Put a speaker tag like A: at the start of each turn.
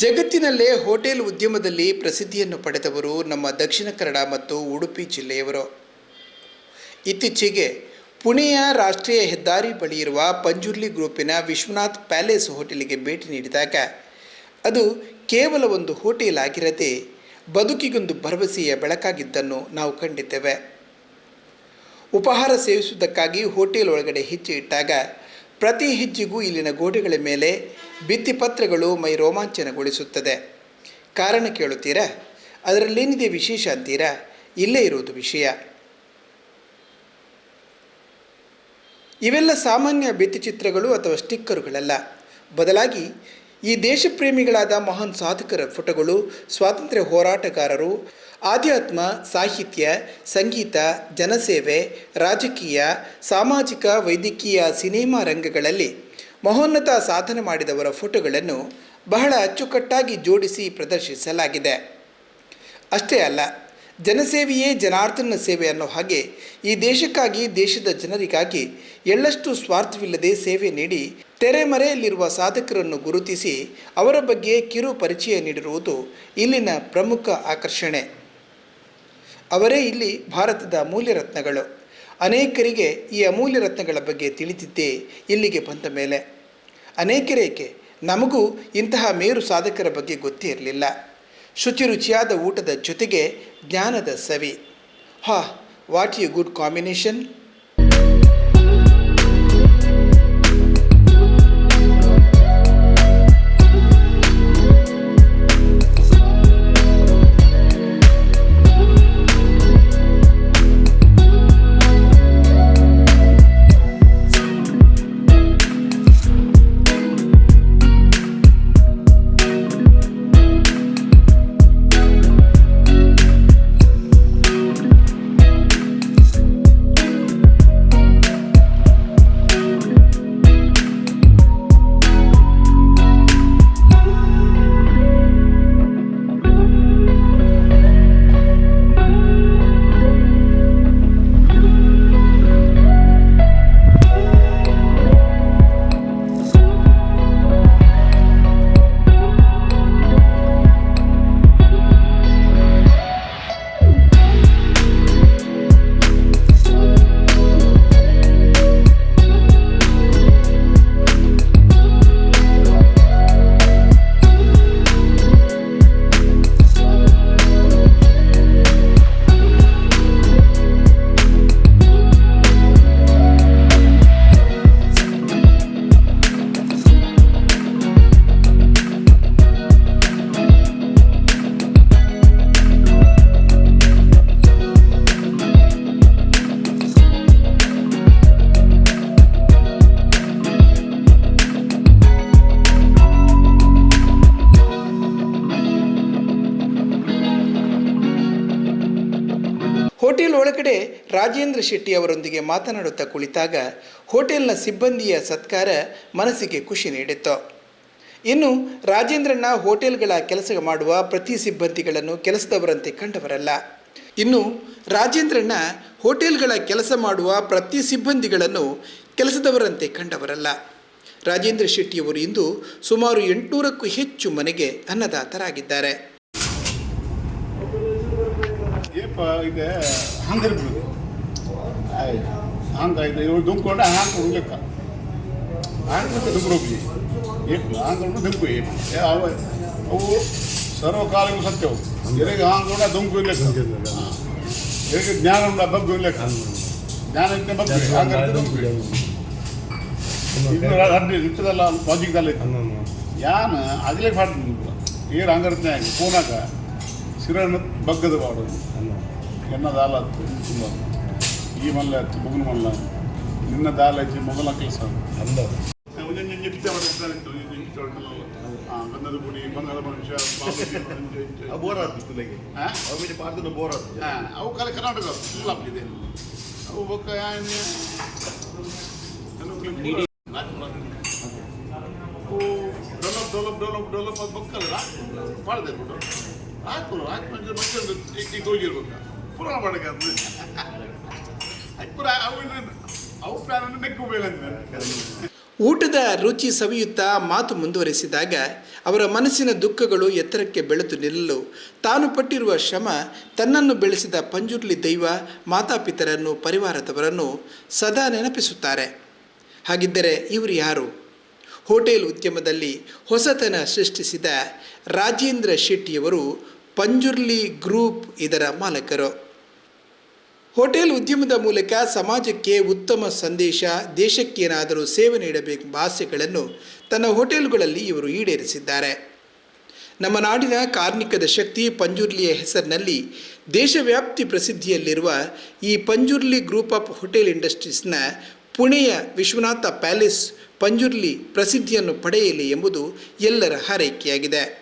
A: ಜಗತ್ತಿನಲ್ಲೇ ಹೋಟೆಲ್ ಉದ್ಯಮದಲ್ಲಿ ಪ್ರಸಿದ್ಧಿಯನ್ನು ಪಡೆದವರು ನಮ್ಮ ದಕ್ಷಿಣ ಕನ್ನಡ ಮತ್ತು ಉಡುಪಿ ಜಿಲ್ಲೆಯವರು. ಇತ್ತೀಚೆಗೆ ಪುಣೆಯ ರಾಷ್ಟ್ರೀಯ ಹೆದ್ದಾರಿ ಬಳಿ ಇರುವ ಪಂಜುರ್ಲಿ ಗ್ರೂಪಿನ ವಿಶ್ವನಾಥ್ ಪ್ಯಾಲೇಸ್ ಹೋಟೆಲಿಗೆ ಭೇಟಿ ನೀಡಿದಾಗ, ಅದು ಕೇವಲ ಒಂದು ಹೋಟೆಲ್ ಆಗಿರದೆ ಬದುಕಿಗೊಂದು ಭರವಸೆಯ ಬೆಳಕಾಗಿದ್ದನ್ನು ನಾವು ಕಂಡಿದ್ದೇವೆ. ಉಪಹಾರ ಸೇವಿಸುವುದಕ್ಕಾಗಿ ಹೋಟೆಲ್ ಒಳಗಡೆ ಹೆಜ್ಜೆ ಇಟ್ಟಾಗ, ಪ್ರತಿ ಹೆಜ್ಜೆಗೂ ಇಲ್ಲಿನ ಗೋಡೆಗಳ ಮೇಲೆ ಭಿತ್ತಿಪತ್ರಗಳು ಮೈ ರೋಮಾಂಚನಗೊಳಿಸುತ್ತದೆ. ಕಾರಣ ಕೇಳುತ್ತೀರಾ? ಅದರಲ್ಲೇನಿದೆ ವಿಶೇಷ ಅಂತೀರಾ? ಇಲ್ಲೇ ಇರುವುದು ವಿಷಯ. ಇವೆಲ್ಲ ಸಾಮಾನ್ಯ ಭಿತ್ತಿಚಿತ್ರಗಳು ಅಥವಾ ಸ್ಟಿಕ್ಕರುಗಳಲ್ಲ. ಬದಲಾಗಿ ಈ ದೇಶಪ್ರೇಮಿಗಳಾದ ಮಹಾನ್ ಸಾಧಕರ ಫೋಟೋಗಳು, ಸ್ವಾತಂತ್ರ್ಯ ಹೋರಾಟಗಾರರು, ಆಧ್ಯಾತ್ಮ, ಸಾಹಿತ್ಯ, ಸಂಗೀತ, ಜನಸೇವೆ, ರಾಜಕೀಯ, ಸಾಮಾಜಿಕ, ವೈದ್ಯಕೀಯ, ಸಿನಿಮಾ ರಂಗಗಳಲ್ಲಿ ಮಹೋನ್ನತ ಸಾಧನೆ ಮಾಡಿದವರ ಫೋಟೋಗಳನ್ನು ಬಹಳ ಅಚ್ಚುಕಟ್ಟಾಗಿ ಜೋಡಿಸಿ ಪ್ರದರ್ಶಿಸಲಾಗಿದೆ. ಅಷ್ಟೇ ಅಲ್ಲ, ಜನಸೇವೆಯೇ ಜನಾರ್ದನ ಸೇವೆ ಅನ್ನೋ ಹಾಗೆ ಈ ದೇಶಕ್ಕಾಗಿ, ದೇಶದ ಜನರಿಗಾಗಿ ಎಳ್ಳಷ್ಟು ಸ್ವಾರ್ಥವಿಲ್ಲದೆ ಸೇವೆ ನೀಡಿ ತೆರೆಮರೆಯಲ್ಲಿರುವ ಸಾಧಕರನ್ನು ಗುರುತಿಸಿ ಅವರ ಬಗ್ಗೆ ಕಿರು ಪರಿಚಯ ನೀಡಿರುವುದು ಇಲ್ಲಿನ ಪ್ರಮುಖ ಆಕರ್ಷಣೆ. ಅವರೇ ಇಲ್ಲಿ ಭಾರತದ ಅಮೂಲ್ಯ ರತ್ನಗಳು. ಅನೇಕರಿಗೆ ಈ ಅಮೂಲ್ಯ ರತ್ನಗಳ ಬಗ್ಗೆ ತಿಳಿದಿದ್ದೇ ಇಲ್ಲಿಗೆ ಬಂದ ಮೇಲೆ. ಅನೇಕರೇಕೆ ನಮಗೂ ಇಂತಹ ಮೇರು ಸಾಧಕರ ಬಗ್ಗೆ ಗೊತ್ತೇ ಇರಲಿಲ್ಲ. ಶುಚಿ ರುಚಿಯಾದ ಊಟದ ಜೊತೆಗೆ ಜ್ಞಾನದ ಸವಿ. ಹಾ, ವಾಟ್ ಯು ಗುಡ್ ಕಾಂಬಿನೇಷನ್. ಒಳಗಡೆ ರಾಜೇಂದ್ರ ಶೆಟ್ಟಿ ಅವರೊಂದಿಗೆ ಮಾತನಾಡುತ್ತಾ ಕುಳಿತಾಗ ಹೋಟೆಲ್ನ ಸಿಬ್ಬಂದಿಯ ಸತ್ಕಾರ ಮನಸ್ಸಿಗೆ ಖುಷಿ ನೀಡಿತ್ತು. ಇನ್ನು ರಾಜೇಂದ್ರನ ಹೋಟೆಲ್ಗಳ ಕೆಲಸ ಮಾಡುವ ಪ್ರತಿ ಸಿಬ್ಬಂದಿಗಳನ್ನು ಕೆಲಸದವರಂತೆ ಕಂಡವರಲ್ಲ. ಇನ್ನು ರಾಜೇಂದ್ರನ ಹೋಟೆಲ್ಗಳ ಕೆಲಸ ಮಾಡುವ ಪ್ರತಿ ಸಿಬ್ಬಂದಿಗಳನ್ನು ಕೆಲಸದವರಂತೆ ಕಂಡವರಲ್ಲ. ರಾಜೇಂದ್ರ ಶೆಟ್ಟಿಯವರು ಇಂದು ಸುಮಾರು ಎಂಟುನೂರಕ್ಕೂ ಹೆಚ್ಚು ಮನೆಗೆ ಅನ್ನದಾತರಾಗಿದ್ದಾರೆ.
B: ಏಪ ಇದೆ ಹಂಗಿರ್ಬೋದು ಆಯ್ತು ಹಂಗಾಯ್ತು ಇವ್ರು ದುಂಬ್ಕೊಂಡೆ ಹಾಂಗೆ ಹೋಗ್ಲಿಕ್ಕ ಹಾಂಗೆ ದುಂಬ್ರು ಹೋಗ್ಲಿ ಏಪ್ಲ ಹಾಂಗೆ ದುಂಕು ಏಪ್ ಏ ಅವ ಅವು ಸರ್ವಕಾಲಕ್ಕೂ ಸತ್ಯವು ಎರಿಗೆ ಹಾಂಗೆ ದುಂಕು ಇರ್ಲಿಕ್ಕ. ಎರಿಗೆ ಜ್ಞಾನ ಉಂಡ ಬಗ್ಗು ಇರ್ಲಿಕ್ಕ. ಜ್ಞಾನ ಇದ್ದ ಬಗ್ಗೆ. ಹಾಂಗೆ ದುಂಕು ಇನ್ನು ಅಡ್ಡಿ ಇರ್ತದಲ್ಲ ಲಾಜಿಕ್ದಲ್ಲ ಯಾನ ಅಗಲೇ ಪಾಡ್ತೀನಿ ಏರು ಹಂಗರ್ತನೆ ಫೋನಾಗ ಸಿರಣ್ಣ ಬಗ್ಗದ ಪಾಡೋದು ಎನ್ನ ದಾಲ ಹತ್ತು ತುಂಬ ಈ ಮಲ್ಲ ಹತ್ತು ಮುಗುನ ಮಲ್ಲ ನಿನ್ನ ದಾಲ ಹಚ್ಚಿ ಮೊದಲ ಕೆಲಸ ಬಂದದ ಪುಡಿ ಬಂಗಾಳ ಮನುಷ್ಯ
C: ಬೋರ್ ಆಗ್ತಿತ್ತು ನನಗೆ
B: ಹಾ?
C: ಅವ್ರಿಗೆ ಪಾತ್ರ ಬೋರ್ ಆಗ್ತದೆ
B: ಹಾ, ಅವು ಕಾಲ ಕರ್ನಾಟಕ ಫುಲ್ ಇದೆ ಅವು ಬೊಕ್ಕ ಯಾನ್ಯ ಡೆವಲಪ್ ಡೆವಲಪ್ ಡೆವಲಪ್ ಡೆವಲಪ್ ಅದು ಬಕ್ಕಲ್ಲ ಮಾಡಿದೆ ಬಿಟ್ಟು ಆತ್ಮ ಮತ್ತೊಂದು ಹೋಗಿರ್ಬೇಕು ಅದು
A: ಊಟದ ರುಚಿ ಸವಿಯುತ್ತಾ ಮಾತು ಮುಂದುವರೆಸಿದಾಗ ಅವರ ಮನಸ್ಸಿನ ದುಃಖಗಳು ಎತ್ತರಕ್ಕೆ ಬೆಳೆದು ನಿಲ್ಲಲು ತಾನು ಪಟ್ಟಿರುವ ಶ್ರಮ, ತನ್ನನ್ನು ಬೆಳೆಸಿದ ಪಂಜುರ್ಲಿ ದೈವ, ಮಾತಾಪಿತರನ್ನು, ಪರಿವಾರದವರನ್ನು ಸದಾ ನೆನಪಿಸುತ್ತಾರೆ. ಹಾಗಿದ್ದರೆ ಇವರು ಯಾರು? ಹೋಟೆಲ್ ಉದ್ಯಮದಲ್ಲಿ ಹೊಸತನ ಸೃಷ್ಟಿಸಿದ ರಾಜೇಂದ್ರ ಶೆಟ್ಟಿಯವರು ಪಂಜುರ್ಲಿ ಗ್ರೂಪ್ ಇದರ ಮಾಲಕರು. ಹೋಟೆಲ್ ಉದ್ಯಮದ ಮೂಲಕ ಸಮಾಜಕ್ಕೆ ಉತ್ತಮ ಸಂದೇಶ, ದೇಶಕ್ಕೇನಾದರೂ ಸೇವೆ ನೀಡಬೇಕೆಂಬ ಆಸೆಗಳನ್ನು ತನ್ನ ಹೋಟೆಲ್ಗಳಲ್ಲಿ ಇವರು ಈಡೇರಿಸಿದ್ದಾರೆ. ನಮ್ಮ ನಾಡಿನ ಕಾರ್ಮಿಕದ ಶಕ್ತಿ ಪಂಜುರ್ಲಿಯ ಹೆಸರಿನಲ್ಲಿ ದೇಶವ್ಯಾಪ್ತಿ ಪ್ರಸಿದ್ಧಿಯಲ್ಲಿರುವ ಈ ಪಂಜುರ್ಲಿ ಗ್ರೂಪ್ ಆಫ್ ಹೋಟೆಲ್ ಇಂಡಸ್ಟ್ರೀಸ್ನ ಪುಣೆಯ ವಿಶ್ವನಾಥ ಪ್ಯಾಲೇಸ್ ಪಂಜುರ್ಲಿ ಪ್ರಸಿದ್ಧಿಯನ್ನು ಪಡೆಯಲಿ ಎಂಬುದು ಎಲ್ಲರ ಹಾರೈಕೆಯಾಗಿದೆ.